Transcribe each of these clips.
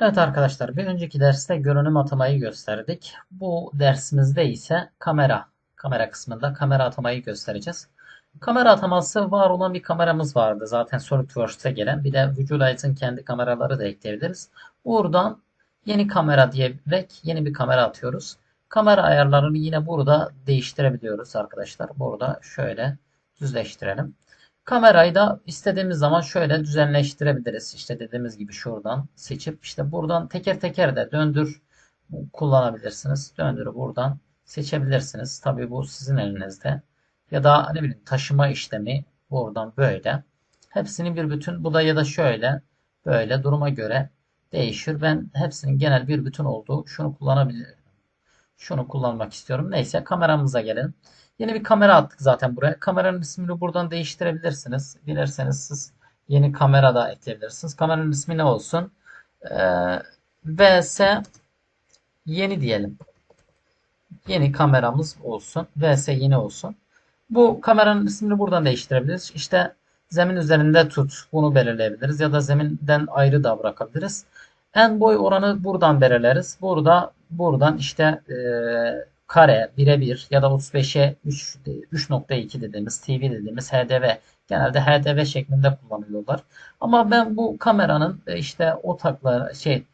Evet arkadaşlar bir önceki derste görünüm atamayı gösterdik. Bu dersimizde ise kamera, kamera kısmında kamera atamayı göstereceğiz. Kamera ataması var olan bir kameramız vardı. Zaten SolidWorks'e gelen. Bir de Visualize'ın kendi kameraları da ekleyebiliriz. Buradan yeni kamera diyerek yeni bir kamera atıyoruz. Kamera ayarlarını yine burada değiştirebiliyoruz arkadaşlar. Burada şöyle düzleştirelim. Kamerayı da istediğimiz zaman şöyle düzenleştirebiliriz. İşte dediğimiz gibi şuradan seçip işte buradan teker teker de döndür kullanabilirsiniz. Döndürü buradan seçebilirsiniz. Tabii bu sizin elinizde. Ya da ne bileyim taşıma işlemi buradan böyle. Hepsini bir bütün bu da ya da şöyle böyle duruma göre değişir. Ben hepsinin genel bir bütün olduğu şunu kullanabilirim. Şunu kullanmak istiyorum. Neyse kameramıza gelelim. Yeni bir kamera attık zaten buraya. Kameranın ismini buradan değiştirebilirsiniz. Dilerseniz siz yeni kamera da ekleyebilirsiniz. Kameranın ismi ne olsun? Ee, VS yeni diyelim. Yeni kameramız olsun. VS yeni olsun. Bu kameranın ismini buradan değiştirebiliriz. İşte zemin üzerinde tut. Bunu belirleyebiliriz. Ya da zeminden ayrı da bırakabiliriz. En boy oranı buradan belirleriz. Burada buradan işte e, kare birebir ya da 35'e 3 3.2 dediğimiz TV dediğimiz HDV genelde HDV şeklinde kullanılıyorlar. Ama ben bu kameranın e, işte otakları şey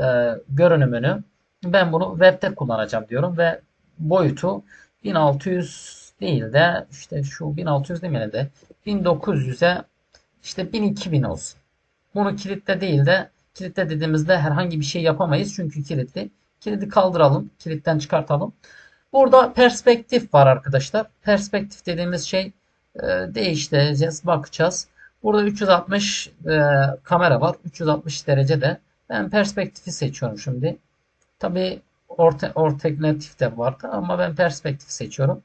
e, görünümünü ben bunu web'te kullanacağım diyorum ve boyutu 1600 değil de işte şu 1600 demeyelim de 1900'e işte 1000 olsun. Bunu kilitle değil de kilitle dediğimizde herhangi bir şey yapamayız çünkü kilitli. Kilidi kaldıralım. Kilitten çıkartalım. Burada perspektif var arkadaşlar. Perspektif dediğimiz şey e, değiştireceğiz, bakacağız. Burada 360 e, kamera var. 360 derecede. Ben perspektifi seçiyorum şimdi. Tabi orta, orteknatif de vardı ama ben perspektif seçiyorum.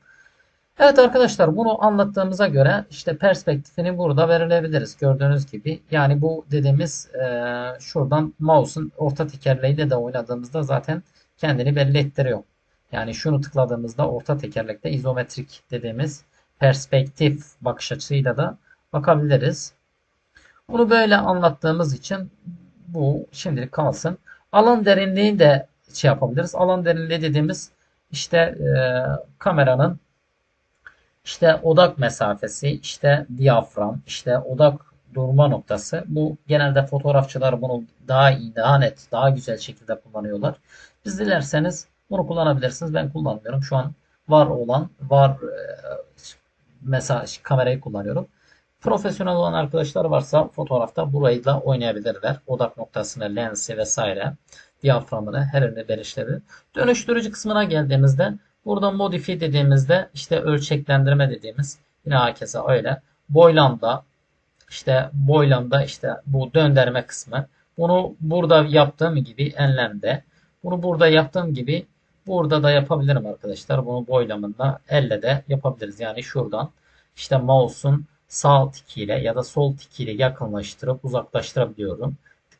Evet arkadaşlar bunu anlattığımıza göre işte perspektifini burada belirleyebiliriz. Gördüğünüz gibi yani bu dediğimiz e, şuradan mouse'un orta tekerleğiyle de oynadığımızda zaten kendini belli ettiriyor. Yani şunu tıkladığımızda orta tekerlekte izometrik dediğimiz perspektif bakış açısıyla da bakabiliriz. Bunu böyle anlattığımız için bu şimdilik kalsın. Alan derinliği de şey yapabiliriz. Alan derinliği dediğimiz işte e, kameranın işte odak mesafesi, işte diyafram, işte odak durma noktası. Bu genelde fotoğrafçılar bunu daha iyi, daha net, daha güzel şekilde kullanıyorlar. Biz dilerseniz bunu kullanabilirsiniz. Ben kullanmıyorum. Şu an var olan, var e, mesela kamerayı kullanıyorum. Profesyonel olan arkadaşlar varsa fotoğrafta burayı da oynayabilirler. Odak noktasını, lensi vesaire, diyaframını, her yerini belirleyebilir. Dönüştürücü kısmına geldiğimizde burada modifi dediğimizde işte ölçeklendirme dediğimiz yine herkese öyle. Boylamda işte boylamda işte bu döndürme kısmı. Bunu burada yaptığım gibi enlemde. Bunu burada yaptığım gibi Burada da yapabilirim arkadaşlar. Bunu boylamında elle de yapabiliriz. Yani şuradan işte mouse'un sağ tikiyle ya da sol tikiyle yakınlaştırıp uzaklaştırabiliyorum.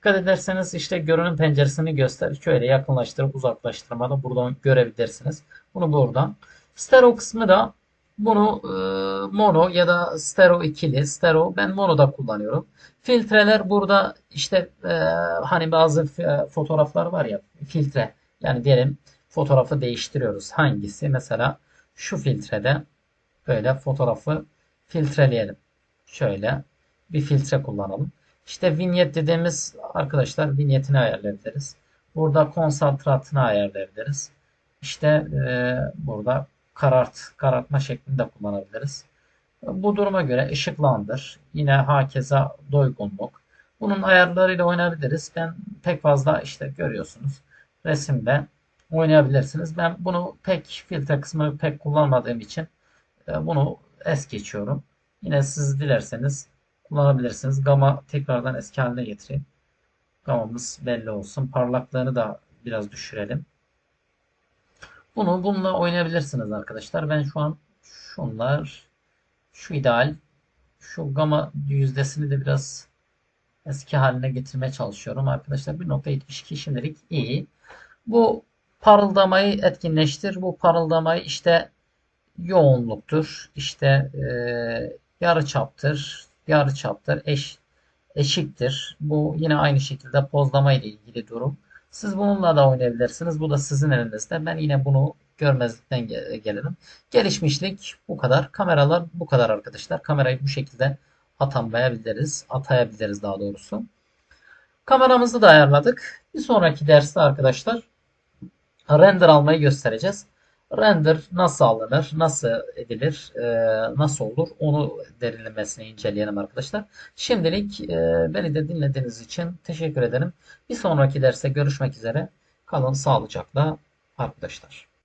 Dikkat ederseniz işte görünüm penceresini göster. Şöyle yakınlaştırıp uzaklaştırmada buradan görebilirsiniz. Bunu buradan. Stereo kısmı da bunu e, mono ya da stereo ikili, stereo ben mono da kullanıyorum. Filtreler burada işte e, hani bazı fotoğraflar var ya filtre yani diyelim fotoğrafı değiştiriyoruz. Hangisi? Mesela şu filtrede böyle fotoğrafı filtreleyelim. Şöyle bir filtre kullanalım. İşte vinyet dediğimiz arkadaşlar vinyetini ayarlayabiliriz. Burada konsantratını ayarlayabiliriz. İşte e, burada karart, karartma şeklinde kullanabiliriz. Bu duruma göre ışıklandır. Yine hakeza doygunluk. Bunun ayarlarıyla oynayabiliriz. Ben pek fazla işte görüyorsunuz resimde oynayabilirsiniz. Ben bunu pek filtre kısmını pek kullanmadığım için e, bunu es geçiyorum. Yine siz dilerseniz kullanabilirsiniz. Gama tekrardan eski haline getireyim. Gamamız belli olsun. Parlaklığını da biraz düşürelim. Bunu bununla oynayabilirsiniz arkadaşlar. Ben şu an şunlar şu ideal şu gama yüzdesini de biraz eski haline getirmeye çalışıyorum arkadaşlar. 1.72 şimdilik iyi. Bu parıldamayı etkinleştir. Bu parıldamayı işte yoğunluktur. İşte e, yarı çaptır. Yarı çaptır. Eş eşiktir. Bu yine aynı şekilde pozlama ile ilgili durum. Siz bununla da oynayabilirsiniz. Bu da sizin elinizde. Ben yine bunu görmezlikten ge- gelirim. Gelişmişlik bu kadar. Kameralar bu kadar arkadaşlar. Kamerayı bu şekilde atamayabiliriz. Atayabiliriz daha doğrusu. Kameramızı da ayarladık. Bir sonraki derste arkadaşlar render almayı göstereceğiz. Render nasıl alınır, nasıl edilir, e, nasıl olur onu derinlemesine inceleyelim arkadaşlar. Şimdilik e, beni de dinlediğiniz için teşekkür ederim. Bir sonraki derste görüşmek üzere. Kalın sağlıcakla arkadaşlar.